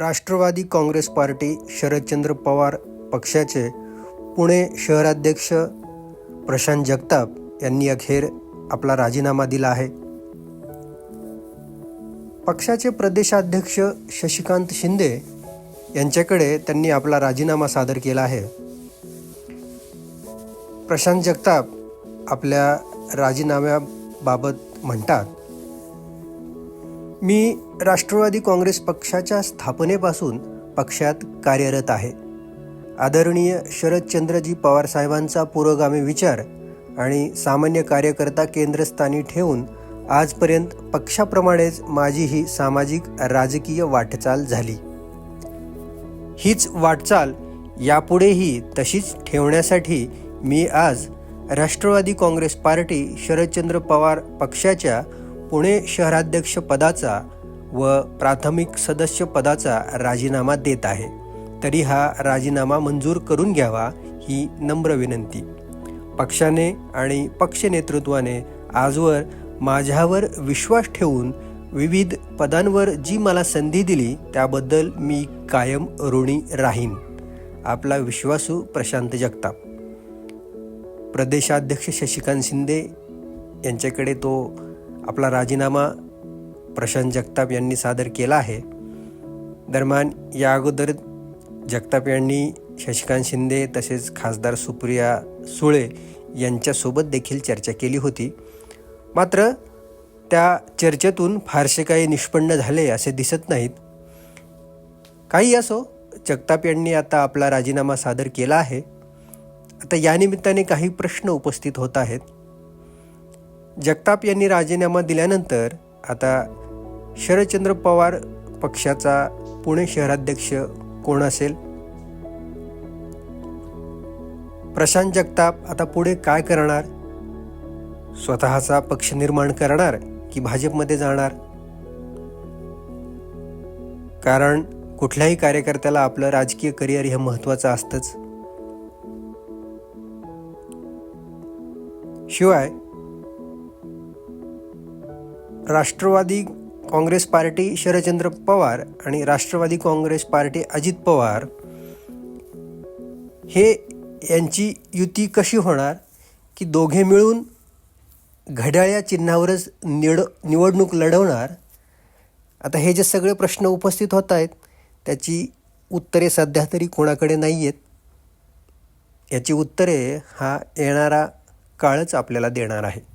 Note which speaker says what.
Speaker 1: Rashtrawadi Congress party Sharadchandra Pawar पक्षाचे पुणे शहराध्यक्ष प्रशांत जगताप यांनी अखेर आपला राजीनामा दिला आहे. पक्षाचे प्रदेशाध्यक्ष शशिकांत शिंदे यांच्याकडे त्यांनी आपला राजीनामा सादर केला आहे. प्रशांत जगताप आपल्या राजीनाम्याबाबत म्हणतात मी राष्ट्रवादी काँग्रेस पक्षाच्या स्थापनेपासून पक्षात कार्यरत आहे. आदरणीय शरदचंद्रजी पवार साहेबांचा पुरोगामी विचार आणि सामान्य कार्यकर्ता केंद्रस्थानी ठेवून आजपर्यंत पक्षाप्रमाणेच माझी ही सामाजिक राजकीय वाटचाल झाली. हीच वाटचाल यापुढेही तशीच ठेवण्यासाठी मी आज राष्ट्रवादी काँग्रेस पार्टी शरदचंद्र पवार पक्षाच्या पुणे शहराध्यक्ष पदाचा व प्राथमिक सदस्य पदाचा राजीनामा देत आहे. तरी हा राजीनामा मंजूर करून घ्यावा ही नम्र विनंती. पक्षाने आणि पक्ष नेतृत्वाने आजवर माझ्यावर विश्वास ठेवून विविध पदांवर जी मला संधी दिली त्याबद्दल मी कायम ऋणी राहीन. आपला विश्वासू प्रशांत जगताप. प्रदेशाध्यक्ष शशिकांत शिंदे यांच्याकडे तो आपला राजीनामा प्रशांत जगताप यांनी सादर केला आहे. दरम्यान या अगोदर जगताप यांनी शशिकांत शिंदे तसेच खासदार सुप्रिया सुळे यांच्यासोबत देखील चर्चा केली होती. मात्र त्या चर्चेतून फारसे काही निष्पन्न झाले असे दिसत नाहीत. काही असो जगताप यांनी आता आपला राजीनामा सादर केला आहे. आता यानिमित्ताने काही प्रश्न उपस्थित होत आहेत. जगताप यांनी राजीनामा दिल्यानंतर आता शरदचंद्र पवार पक्षाचा पुणे शहराध्यक्ष कोण असेल? प्रशांत जगताप आता पुढे काय करणार? स्वतःचा पक्ष निर्माण करणार की भाजपमध्ये जाणार? कारण कुठल्याही कार्यकर्त्याला आपलं राजकीय करिअर हे महत्वाचं असतंच. शिवाय राष्ट्रवादी काँग्रेस पार्टी शरदचंद्र पवार आणि राष्ट्रवादी काँग्रेस पार्टी अजित पवार हे यांची युती कशी होणार? की दोघे मिळून घड्याळ्या चिन्हावरच निड निवडणूक लढवणार? आता हे जे सगळे प्रश्न उपस्थित होत आहेत त्याची उत्तरे सध्या तरी कोणाकडे नाही आहेत याची उत्तरे हा येणारा काळच आपल्याला देणार आहे.